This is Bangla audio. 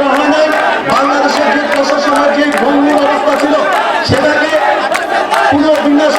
করা হয় নাই বাংলাদেশের যে প্রশাসনের যে ভঙ্গির অবস্থা ছিল সেটাকে পুনর্বিন্যাস